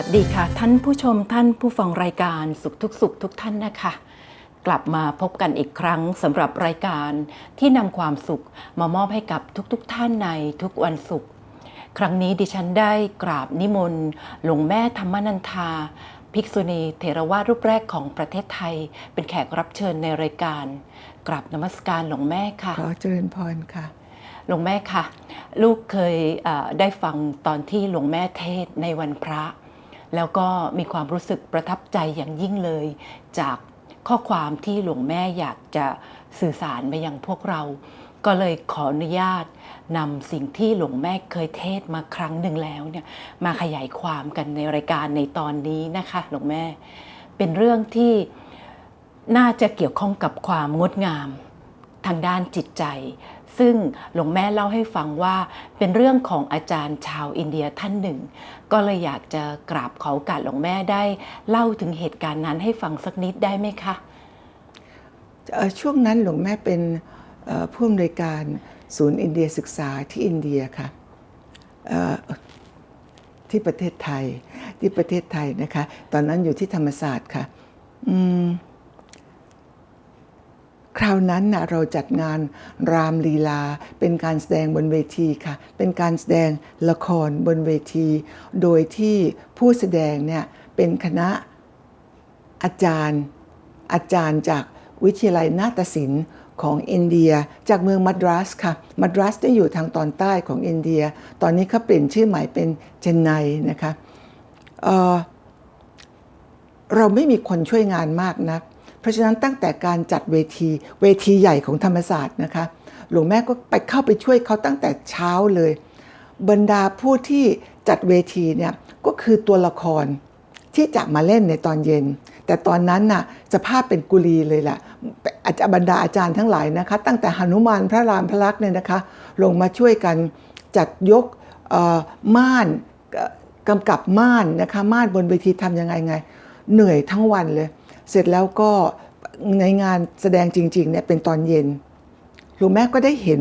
สวัสดีค่ะ ท่านผู้ชมท่านผู้ฟังรายการสุขทุกสุขทุกท่านนะคะ กลับมาพบกันอีกครั้งสำหรับรายการที่นำความสุขมามอบให้กับทุกๆทท่านในทุกวันศุกร์ครั้งนี้ดิฉันได้กราบนิมนต์หลวงแม่ธรรมนันทา ภิกษุณีเถรวาทรูปแรกของประเทศไทย เป็นแขกรับเชิญในรายการ กราบนมัสการหลวงแม่ค่ะ ขอเจริญพรค่ะหลวงแม่ค่ะ ลูกเคยเอ่อได้ฟังตอนที่หลวงแม่เทศน์ในวันพระ แล้วก็มีความรู้สึกประทับใจอย่างยิ่งเลย จากข้อความที่หลวงแม่อยากจะสื่อสารไปยังพวกเรา ก็เลยขออนุญาตนำสิ่งที่หลวงแม่เคยเทศมาครั้งหนึ่งแล้วเนี่ยมาขยายความกันในรายการในตอนนี้นะคะหลวงแม่ เป็นเรื่องที่น่าจะเกี่ยวข้องกับความงดงาม ทางด้านจิตใจ ซึ่งหลวงแม่เล่าให้ฟังว่าเป็นเรื่องของอาจารย์ชาวอินเดียท่านหนึ่ง ก็เลยอยากจะกราบขอโอกาสหลวงแม่ได้เล่าถึงเหตุการณ์นั้นให้ฟังสักนิดได้ไหมคะช่วงนั้นหลวงแม่เป็นผู้อำนวยการศูนย์อินเดียศึกษาที่อินเดียค่ะเอ่อที่ประเทศไทยที่ประเทศไทยนะคะ ตอนนั้นอยู่ที่ธรรมศาสตร์ค่ะ อืม คราวนั้นนะเราจัดงานรามลีลา เป็นการแสดงบนเวทีค่ะ เป็นการแสดงละครบนเวที โดยที่ผู้แสดงเนี่ยเป็นคณะอาจารย์ อาจารย์จากวิทยาลัยนาฏศิลป์ของอินเดียจากเมืองมัดรัสค่ะ มัดรัสได้อยู่ทางตอนใต้ของอินเดีย ตอนนี้เขาเปลี่ยนชื่อใหม่เป็นเชนไนนะคะเเราไม่มีคนช่วยงานมากนัก ราะฉะนั้นตั้งแต่การจัดเวทีเวทีใหญ่ของธรรมศาสตร์นะคะหลวงแม่ก็ไปเข้าไปช่วยเขาตั้งแต่เช้าเลย บรรดาผู้ที่จัดเวทีเนี่ยก็คือตัวละครที่จะมาเล่นในตอนเย็น แต่ตอนนั้นน่ะสภาพเป็นกุลีเลยแหละอาจารย์บรรดาอาจารย์ทั้งหลายนะคะ ตั้งแต่หนุมานพระรามพระลักษณ์เนี่ยนะคะ ลงมาช่วยกันจัดยกม่านกำกับม่านนะคะม่านบนเวทีทำยังไงไง เหนื่อยทั้งวันเลย เสร็จแล้วก็ ในงานแสดงจริงๆเนี่ยเป็นตอนเย็นหลวงแม่ก็ได้เห็น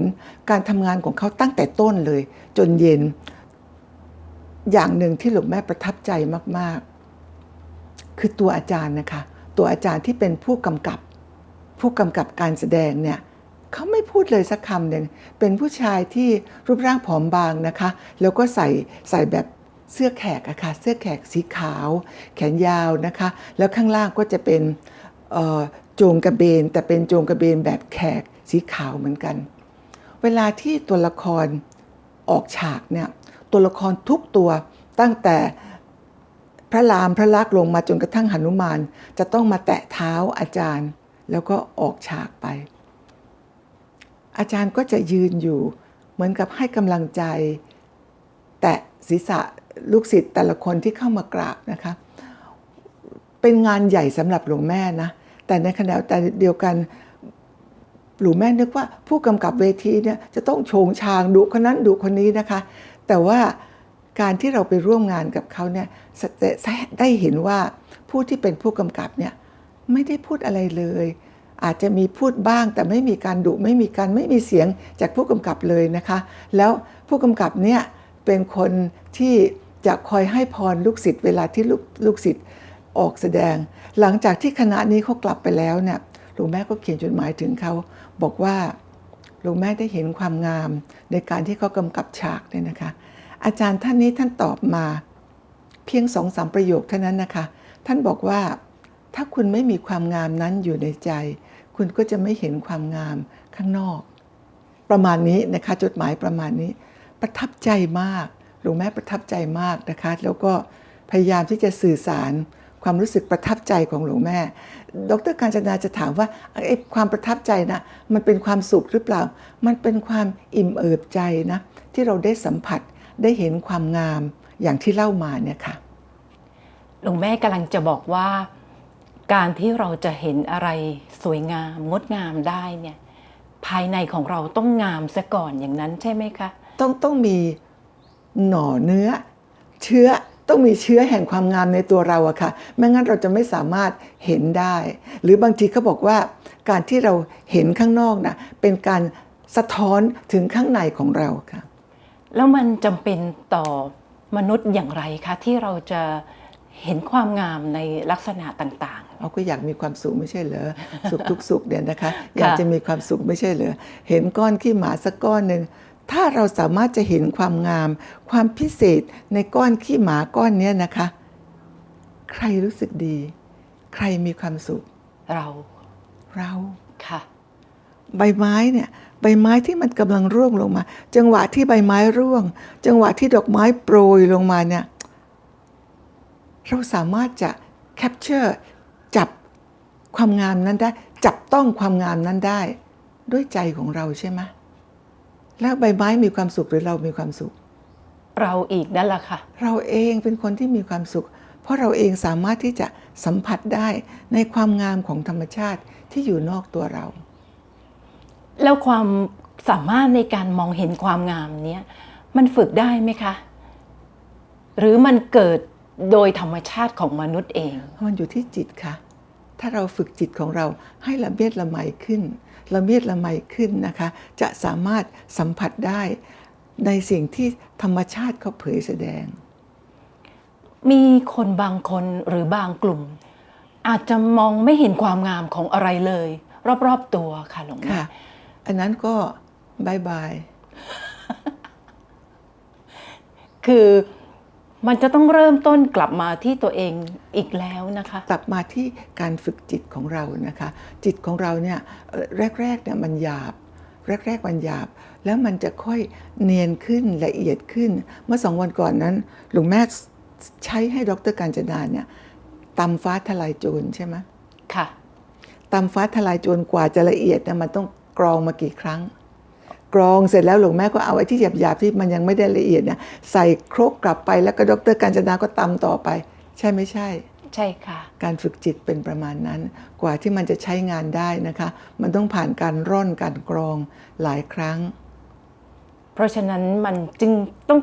การทำงานของเขาตั้งแต่ต้นเลย จนเย็น อย่างหนึ่งที่หลวงแม่ประทับใจมากๆ คือตัวอาจารย์นะคะ ตัวอาจารย์ที่เป็นผู้กำกับ ผู้กำกับการแสดงเนี่ยเขาไม่พูดเลยสักคำหนึ่งเป็นผู้ชายที่รูปร่างผอมบางนะคะ แล้วก็ใส่ใส่แบบเสื้อแขกอะค่ะเสื้อแขกสีขาว แขนยาวนะคะ แล้วข้างล่างก็จะเป็น จงกระเบนแต่เป็นโจงกระเบนแบบแขกสีขาวเหมือนกัน เวลาที่ตัวละครออกฉากเนี่ยตัวละครทุกตัวตั้งแต่พระรามพระลักษณ์ลงมาจนกระทั่งหนุมาน จะต้องมาแตะเท้าอาจารย์ แล้วก็ออกฉากไป อาจารย์ก็จะยืนอยู่ เหมือนกับให้กำลังใจ แตะศีรษะลูกศิษย์แต่ละคนที่เข้ามากราบนะคะ เป็นงานใหญ่สำหรับหลวงแม่นะ แต่ในขณะเดียวกันหลวงแม่นึกว่าผู้กำกับเวทีเนี่ยจะต้องโฉงชางดุคนนั้นดุคนนี้นะคะ แต่ว่าการที่เราไปร่วมงานกับเขาเนี่ยได้เห็นว่าผู้ที่เป็นผู้กำกับเนี่ยไม่ได้พูดอะไรเลย อาจจะมีพูดบ้างแต่ไม่มีการดุไม่มีการไม่มีเสียงจากผู้กำกับเลยนะคะ แล้วผู้กำกับเนี่ยเป็นคนที่จะคอยให้พรลูกศิษย์เวลาที่ลูกลูกศิษย์ ออกแสดง หลังจากที่คณะนี้เขากลับไปแล้วเนี่ยหลวงแม่ก็เขียนจดหมายถึงเขาบอกว่าหลวงแม่ได้เห็นความงามในการที่เขากำกับฉากเนี่ยนะคะ อาจารย์ท่านนี้ท่านตอบมา เพียงสองสามประโยคเท่านั้นนะคะ ท่านบอกว่า ถ้าคุณไม่มีความงามนั้นอยู่ในใจ คุณก็จะไม่เห็นความงามข้างนอก ประมาณนี้นะคะจดหมายประมาณนี้ ประทับใจมากหลวงแม่ประทับใจมากนะคะ แล้วก็พยายามที่จะสื่อสาร ความรู้สึกประทับใจของหลวงแม่ ดรการจนาจะถามว่าไอ้ความประทับใจนะมันเป็นความสุขหรือเปล่า มันเป็นความอิ่มเอิบใจนะที่เราได้สัมผัสได้เห็นความงามอย่างที่เล่ามาเนี่ยค่ะหลวงแม่กำลังจะบอกว่า การที่เราจะเห็นอะไรสวยงามงดงามได้เนี่ยภายในของเราต้องงามซะก่อนอย่างนั้นใช่ไหมคะ ต้องต้องมีหน่อเนื้อ เชื้อ ต้องมีเชื้อแห่งความงามในตัวเราอะค่ะไม่งั้นเราจะไม่สามารถเห็นได้ หรือบางทีเขาบอกว่าการที่เราเห็นข้างนอกนะเป็นการสะท้อนถึงข้างในของเราค่ะ แล้วมันจำเป็นต่อมนุษย์อย่างไรคะที่เราจะเห็นความงามในลักษณะต่างเราก็อยากมีความสุขไม่ใช่เหรอ สุขทุกสุขเนี่ยนะคะ อยากจะมีความสุขไม่ใช่เหรอ เห็นก้อนขี้หมาสักก้อนหนึ่ง ถ้าเราสามารถจะเห็นความงาม ความพิเศษในก้อนขี้หมาก้อนเนี้ยนะคะ ใครรู้สึกดี ใครมีความสุขๆเรา เราค่ะ ใบไม้เนี่ยใบไม้ที่มันกำลังร่วงลงมา จังหวะที่ใบไม้ร่วง จังหวะที่ดอกไม้โปรยลงมาเนี่ยเราสามารถจะแคปเจอร์จับความงามนั้นได้ จับต้องความงามนั้นได้ ด้วยใจของเราใช่ไหม แล้วใบไม้มีความสุขหรือเรามีความสุข เราอีกนั่นแหละค่ะ เราเองเป็นคนที่มีความสุข เพราะเราเองสามารถที่จะสัมผัสได้ในความงามของธรรมชาติที่อยู่นอกตัวเรา แล้วความสามารถในการมองเห็นความงามเนี้ยมันฝึกได้ไหมคะ หรือมันเกิดโดยธรรมชาติของมนุษย์เอง มันอยู่ที่จิตค่ะ ถ้าเราฝึกจิตของเราให้ละเมียดละไมขึ้น ละเมียดละไมขึ้นนะคะ จะสามารถสัมผัสได้ในสิ่งที่ธรรมชาติเขาเผยแสดง มีคนบางคนหรือบางกลุ่ม อาจจะมองไม่เห็นความงามของอะไรเลย รอบๆตัวค่ะหลวงแม่ค่ะ อันนั้นก็บายบาย คือ มันจะต้องเริ่มต้นกลับมาที่ตัวเองอีกแล้วนะคะ กลับมาที่การฝึกจิตของเรานะคะ จิตของเราเนี่ยเอ่อแรกๆเนี่ยมันหยาบ แรก ๆ มันหยาบ แล้วมันจะค่อยเนียนขึ้นละเอียดขึ้น เมื่อสองวันก่อนนั้นหลวงแม่ใช้ให้ดรการจนาเนี่ยตำฟ้าทลายโจรใช่ไหมค่ะตำฟ้าทลายโจรกว่าจะละเอียดเนี่ยมันต้องกรองมากี่ครั้ง กรองเสร็จแล้วหลวงแม่ก็เอาไอ้ที่หยาบๆที่มันยังไม่ได้ละเอียดเนี่ยใส่ครกกลับไปแล้วก็ดรการจนาก็ตำต่อไป ใช่ไม่ใช่ ใช่ค่ะ การฝึกจิตเป็นประมาณนั้น กว่าที่มันจะใช้งานได้นะคะ มันต้องผ่านการร่อนการกรองหลายครั้ง เพราะฉะนั้นมันจึงต้อง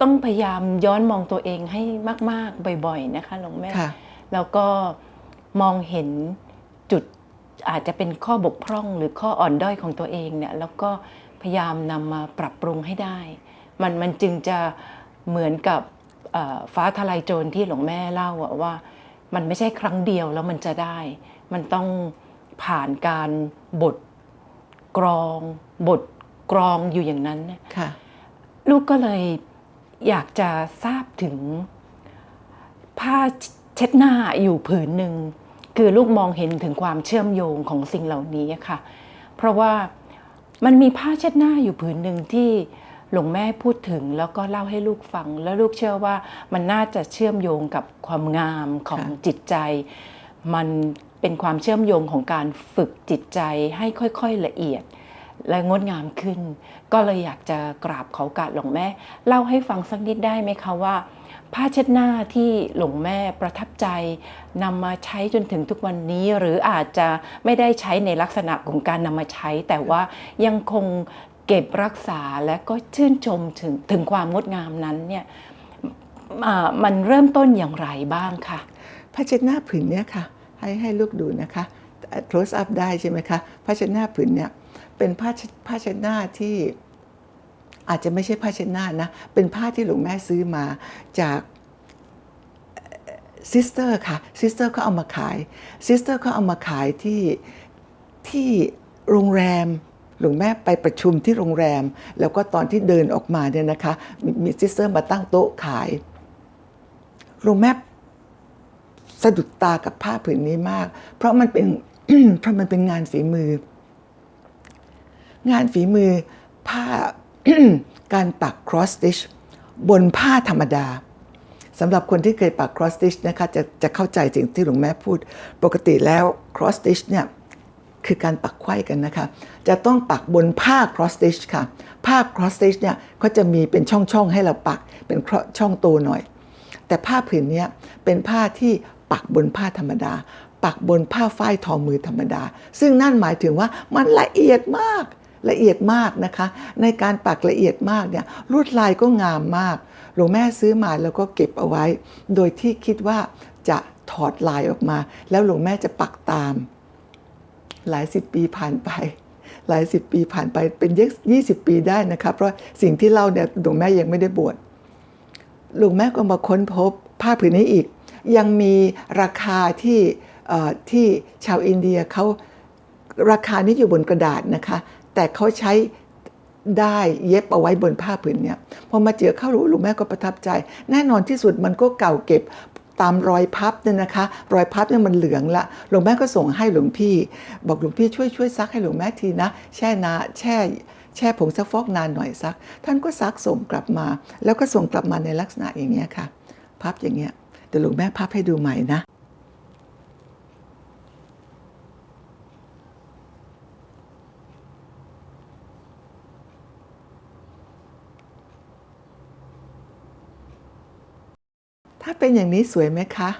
ต้องพยายามย้อนมองตัวเองให้มาก ๆ บ่อย ๆ นะคะหลวงแม่ค่ะแล้วก็มองเห็นจุด อาจจะเป็นข้อบกพร่องหรือข้ออ่อนด้อยของตัวเองเนี่ยแล้วก็พยายามนำมาปรับปรุงให้ได้ มันมันจึงจะเหมือนกับเอ่อฟ้าทลายโจรที่หลวงแม่เล่าอะว่า มันไม่ใช่ครั้งเดียวแล้วมันจะได้ มันต้องผ่านการบทกรอง บทกรองอยู่อย่างนั้นนะค่ะลูกก็เลยอยากจะทราบถึงผ้าเช็ดหน้าอยู่ผืนหนึ่ง คือลูกมองเห็นถึงความเชื่อมโยงของสิ่งเหล่านี้ค่ะ เพราะว่ามันมีผ้าเช็ดหน้าอยู่ผืนหนึ่งที่หลวงแม่พูดถึงแล้วก็เล่าให้ลูกฟัง แล้วลูกเชื่อว่ามันน่าจะเชื่อมโยงกับความงามของค่ะจิตใจ มันเป็นความเชื่อมโยงของการฝึกจิตใจให้ค่อยๆละเอียด และงดงามขึ้น ก็เลยอยากจะกราบขอโอกาสหลวงแม่ เล่าให้ฟังสักนิดได้ไหมคะว่า ผ้าเช็ดหน้าที่หลวงแม่ประทับใจนำมาใช้จนถึงทุกวันนี้ หรืออาจจะไม่ได้ใช้ในลักษณะของการนำมาใช้ แต่ว่ายังคงเก็บรักษาและก็ชื่นชมถึงถึงความงดงามนั้นเนี่ยมันเริ่มต้นอย่างไรบ้างคะผ้าเช็ดหน้าผืนเนี้ยค่ะ ให้ให้ลูกดูนะคะ close up ได้ใช่ไหมคะผ้าเช็ดหน้าผืนเนี้ยเป็นผ้าผ้าเช็ดหน้าที่ อาจจะไม่ใช่ผ้าเช็ดหน้านะ เป็นผ้าที่หลวงแม่ซื้อมาจากซิสเตอร์ค่ะซิสเตอร์เขาเอามาขายซิสเตอร์เขาเอามาขายที่ที่โรงแรมหลวงแม่ไปประชุมที่โรงแรม แล้วก็ตอนที่เดินออกมาเนี่ยนะคะ มีมีซิสเตอร์มาตั้งโต๊ะขายหลวงแม่สะดุดตากับผ้าผืนนี้มาก เพราะมันเป็นเพราะมันเป็นงานฝีมือ งานฝีมือผ้า การปัก cross stitch บนผ้าธรรมดาสำหรับคนที่เคยปัก cross stitch นะคะจะจะเข้าใจสิ่งที่หลวงแม่พูด ปกติแล้ว cross stitch เนี่ยคือการปักไขว้กันนะคะ จะต้องปักบนผ้า cross stitch ค่ะ ผ้า cross stitch เนี่ยเขาจะมีเป็นช่องๆให้เราปักเป็นช่องโตหน่อย แต่ผ้าผืนนี้เป็นผ้าที่ปักบนผ้าธรรมดา ปักบนผ้าฝ้ายทอมือธรรมดา ซึ่งนั่นหมายถึงว่ามันละเอียดมาก ละเอียดมากนะคะ ในการปักละเอียดมากเนี่ยลวดลายก็งามมาก หลวงแม่ซื้อมาแล้วก็เก็บเอาไว้ โดยที่คิดว่าจะถอดลายออกมา แล้วหลวงแม่จะปักตาม หลายสิบปีผ่านไป หลายสิบปีผ่านไปเป็นยี่สิบปีได้นะคะเพราะสิ่งที่เล่าเนี่ยหลวงแม่ยังไม่ได้บวชหลวงแม่ก็มาค้นพบผ้าผืนนี้อีก ยังมีราคาที่ที่ชาวอินเดียเขาราคานี้อยู่บนกระดาษนะคะ แต่เขาใช้ได้เย็บเอาไว้บนผ้าผืนเนี้ยพอมาเจอเข้ารู้หลวงแม่ก็ประทับใจ แน่นอนที่สุดมันก็เก่าเก็บตามรอยพับเนี่ยนะคะ รอยพับเนี่ยมันเหลืองละหลวงแม่ก็ส่งให้หลวงพี่ บอกหลวงพี่ช่วยช่วยซักให้หลวงแม่ทีนะ แช่นาแช่แช่ผงซักฟอกนานหน่อยซัก ท่านก็ซักส่งกลับมา แล้วก็ส่งกลับมาในลักษณะอย่างเงี้ยค่ะ พับอย่างเงี้ยเดี๋ยวหลวงแม่พับให้ดูใหม่นะ ถ้าเป็นอย่างนี้สวยไหมคะ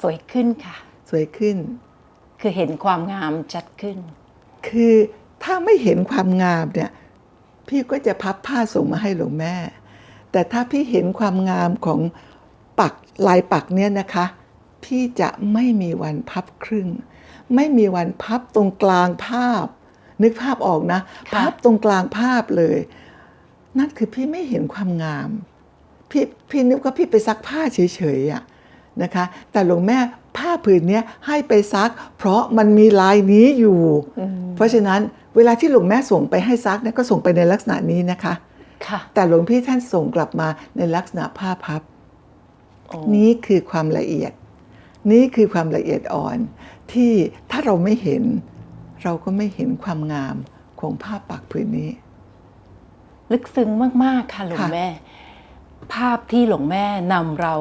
สวยขึ้นค่ะ สวยขึ้น คือเห็นความงามชัดขึ้น คือถ้าไม่เห็นความงามเนี่ย พี่ก็จะพับผ้าส่งมาให้หลวงแม่ แต่ถ้าพี่เห็นความงามของปักลายปักเนี่ยนะคะ พี่จะไม่มีวันพับครึ่ง ไม่มีวันพับตรงกลางภาพ นึกภาพออกนะค่ะพับตรงกลางภาพเลย นั่นคือพี่ไม่เห็นความงาม พี่พี่นึกว่าพี่ไปซักผ้าเฉยๆอะนะคะ แต่หลวงแม่ผ้าผืนเนี้ยให้ไปซัก เพราะมันมีลายนี้อยู่ เพราะฉะนั้นเวลาที่หลวงแม่ส่งไปให้ซักเนี่ยก็ส่งไปในลักษณะนี้นะคะค่ะแต่หลวงพี่ท่านส่งกลับมาในลักษณะผ้าพับโอ้นี่คือความละเอียด นี่คือความละเอียดอ่อน ที่ถ้าเราไม่เห็น เราก็ไม่เห็นความงามของผ้าปักผืนนี้ ลึกซึ้งมาก ๆ ค่ะหลวงค่ะแม่ ภาพที่หลวงแม่นำเรา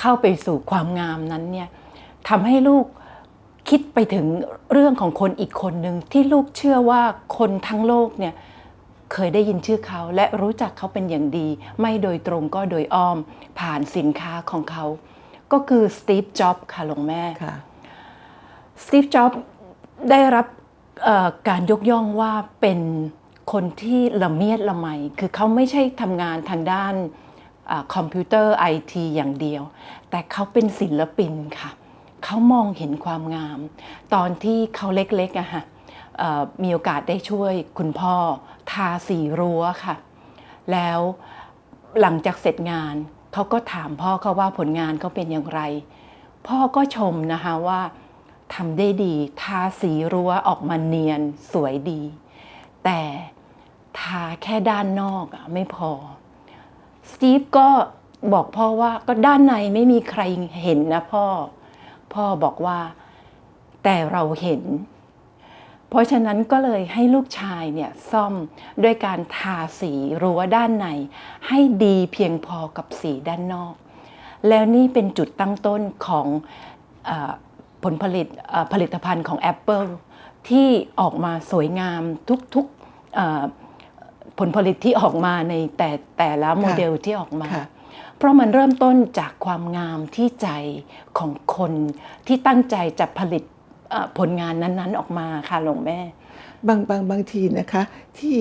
เข้าไปสู่ความงามนั้นเนี่ยทำให้ลูกคิดไปถึงเรื่องของคนอีกคนหนึ่งที่ลูกเชื่อว่าคนทั้งโลกเนี่ยเคยได้ยินชื่อเขาและรู้จักเขาเป็นอย่างดี ไม่โดยตรงก็โดยอ้อมผ่านสินค้าของเขา ก็คือสตีฟจ็อบส์ค่ะหลวงแม่ค่ะสตีฟจ็อบส์ได้รับเอ่อการยกย่องว่าเป็นคนที่ละเมียดละไม คือเขาไม่ใช่ทำงานทางด้านอ่า คอมพิวเตอร์ไอทีอย่างเดียว แต่เขาเป็นศิลปินค่ะเขามองเห็นความงาม ตอนที่เขาเล็กๆอะค่ะมีโอกาสได้ช่วยคุณพ่อ ทาสีรั้วค่ะ แล้วหลังจากเสร็จงานเขาก็ถามพ่อเขาว่าผลงานเขาเป็นอย่างไร พ่อก็ชมนะคะว่าทำได้ดี ทาสีรั้วออกมาเนียนสวยดี แต่ทาแค่ด้านนอกอะไม่พอ สตีฟก็บอกพ่อว่าก็ด้านในไม่มีใครเห็นนะพ่อ พ่อบอกว่าแต่เราเห็น เพราะฉะนั้นก็เลยให้ลูกชายเนี่ยซ่อมด้วยการทาสีรั้วด้านใน ให้ดีเพียงพอกับสีด้านนอก แล้วนี่เป็นจุดตั้งต้นของอผลผลิตผลิตภัณฑ์ของ Apple ที่ออกมาสวยงามทุกๆ ผลผลิตที่ออกมาในแต่แต่ละโมเดลที่ออกมาค่ะเพราะมันเริ่มต้นจากความงามที่ใจของคนที่ตั้งใจจะผลิตเอ่อผลงานนั้นๆออกมาค่ะหลวงแม่ บางบางบางทีนะคะที่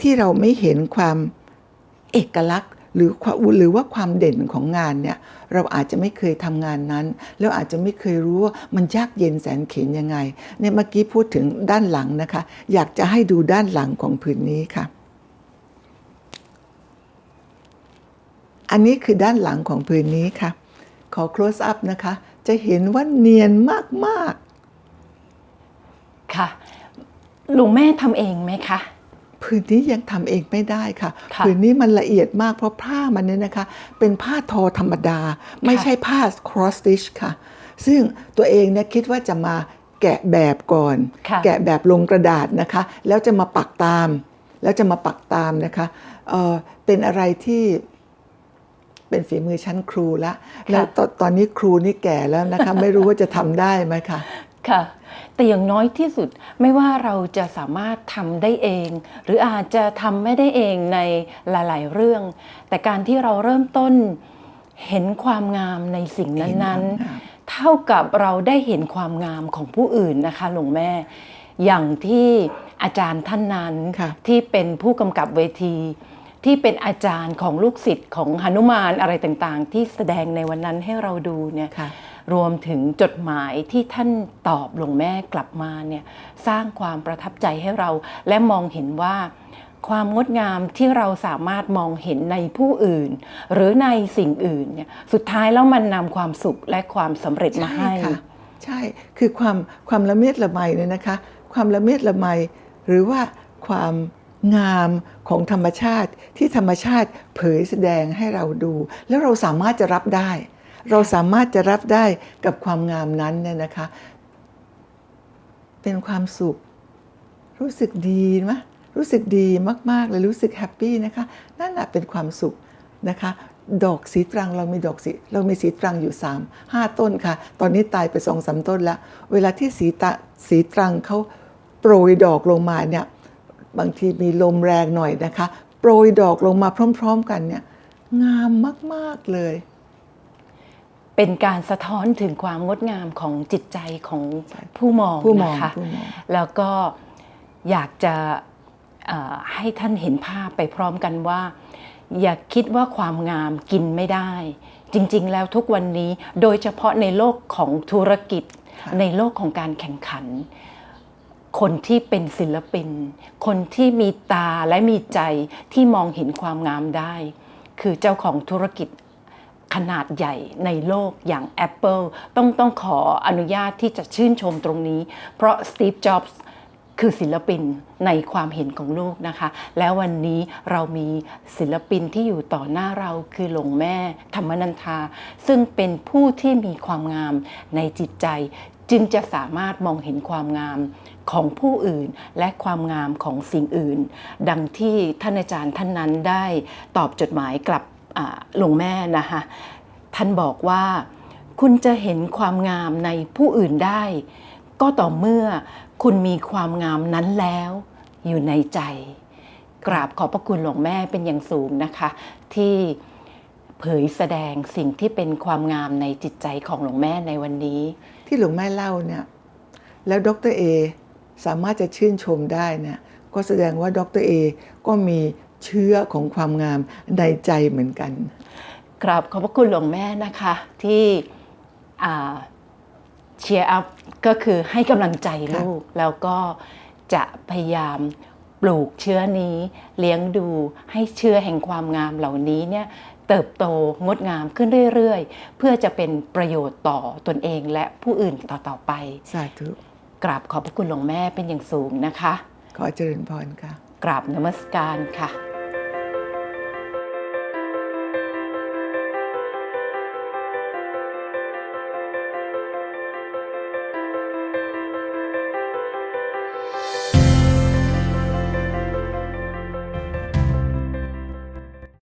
ที่เราไม่เห็นความเอกลักษณ์หรือความหรือว่าความเด่นของงานเนี่ยเราอาจจะไม่เคยทำงานนั้น แล้วอาจจะไม่เคยรู้ว่ามันยากเย็นแสนเข็ญยังไงเนี่ยเมื่อกี้พูดถึงด้านหลังนะคะ อยากจะให้ดูด้านหลังของผืนนี้ค่ะ อันนี้คือด้านหลังของผืนนี้ค่ะ ขอ close up นะคะ จะเห็นว่าเนียนมากๆ ค่ะหลวงแม่ทำเองไหมคะ ผืนนี้ยังทำเองไม่ได้ค่ะ ค่ะผืนนี้มันละเอียดมากเพราะผ้ามันเนี่ยนะคะ เป็นผ้าทอธรรมดา ไม่ใช่ผ้า cross stitch ค่ะ ซึ่งตัวเองเนี่ยคิดว่าจะมาแกะแบบก่อน ค่ะ แกะแบบลงกระดาษนะคะ แล้วจะมาปักตาม แล้วจะมาปักตามนะคะเอ่อเป็นอะไรที่ เป็นฝีมือชั้นครูแล้วแล้วตอนตอนนี้ครูนี่แก่แล้วนะคะไม่รู้ว่าจะทำได้ไหมคะค่ะแต่อย่างน้อยที่สุดไม่ว่าเราจะสามารถทำได้เอง หรืออาจจะทำไม่ได้เองในหลาย ๆ เรื่อง แต่การที่เราเริ่มต้นเห็นความงามในสิ่งเห็นควานั้มนงามๆเท่ากับเราได้เห็นความงามของผู้อื่นนะคะหลวงแม่ อย่างที่อาจารย์ท่านนั้นค่ะที่เป็นผู้กำกับเวที ที่เป็นอาจารย์ของลูกศิษย์ของหนุมานอะไรต่างๆ ที่แสดงในวันนั้นให้เราดูเนี่ยค่ะรวมถึงจดหมายที่ท่านตอบหลวงแม่กลับมาเนี่ยสร้างความประทับใจให้เรา และมองเห็นว่าความงดงามที่เราสามารถมองเห็นในผู้อื่น หรือในสิ่งอื่นเนี่ยสุดท้ายแล้วมันนำความสุขและความสำเร็จมาให้ค่ะใช่คือความความละเมียดละไมเนี่ยนะคะ ความละเมียดละไมหรือว่าความ งามของธรรมชาติที่ธรรมชาติเผยแสดงให้เราดู แล้วเราสามารถจะรับได้ เราสามารถจะรับได้กับความงามนั้นเนี่ยนะคะ เป็นความสุข รู้สึกดีไหมรู้สึกดีมากๆเลยรู้สึกแฮปปี้นะคะนั่นแหละเป็นความสุขนะคะ ดอกสีตรังเรามีดอกสีเรามีสีตรังอยู่ 3 5 ต้นค่ะ ตอนนี้ตายไปสองสามต้นแล้ว เวลาที่สีตะสีตรังเขาโปรยดอกลงมาเนี่ย บางทีมีลมแรงหน่อยนะคะ โปรยดอกลงมาพร้อม ๆ กันเนี่ยงามมาก ๆ เลย เป็นการสะท้อนถึงความงดงามของจิตใจของผู้มองผู้มองนะคะผู้มองแล้วก็อยากจะเอ่อให้ท่านเห็นภาพไปพร้อมกันว่า อย่าคิดว่าความงามกินไม่ได้ จริง ๆ แล้วทุกวันนี้โดยเฉพาะในโลกของธุรกิจค่ะในโลกของการแข่งขัน คนที่เป็นศิลปิน คนที่มีตาและมีใจที่มองเห็นความงามได้ คือเจ้าของธุรกิจขนาดใหญ่ในโลกอย่าง Apple ต้องต้องขออนุญาตที่จะชื่นชมตรงนี้ เพราะ Steve Jobs คือศิลปินในความเห็นของลูกนะคะ แล้ววันนี้เรามีศิลปินที่อยู่ต่อหน้าเราคือหลวงแม่ธรรมนันทา ซึ่งเป็นผู้ที่มีความงามในจิตใจ จึงจะสามารถมองเห็นความงามของผู้อื่นและความงามของสิ่งอื่น ดังที่ท่านอาจารย์ท่านนั้นได้ตอบจดหมายกลับหลวงแม่นะคะท่านบอกว่าคุณจะเห็นความงามในผู้อื่นได้ ก็ต่อเมื่อคุณมีความงามนั้นแล้ว อยู่ในใจ กราบขอบพระคุณหลวงแม่เป็นอย่างสูงนะคะ ที่เผยแสดงสิ่งที่เป็นความงามในจิตใจของหลวงแม่ในวันนี้ ที่หลวงแม่เล่าเนี่ยแล้วดรเอสามารถจะชื่นชมได้เนี่ยก็แสดงว่าดรเอก็มีเชื้อของความงามในใจเหมือนกันกราบขอบพระคุณหลวงแม่นะคะที่เชียร์อัพก็คือให้กำลังใจลูก แล้วก็จะพยายามปลูกเชื้อนี้เลี้ยงดูให้เชื้อแห่งความงามเหล่านี้เนี่ย เติบโตงดงามขึ้นเรื่อยๆ เพื่อจะเป็นประโยชน์ต่อตนเองและผู้อื่นต่อๆไป สาธุ กราบขอบพระคุณหลวงแม่เป็นอย่างสูงนะคะ ขอเจริญพรค่ะ กราบนมัสการค่ะ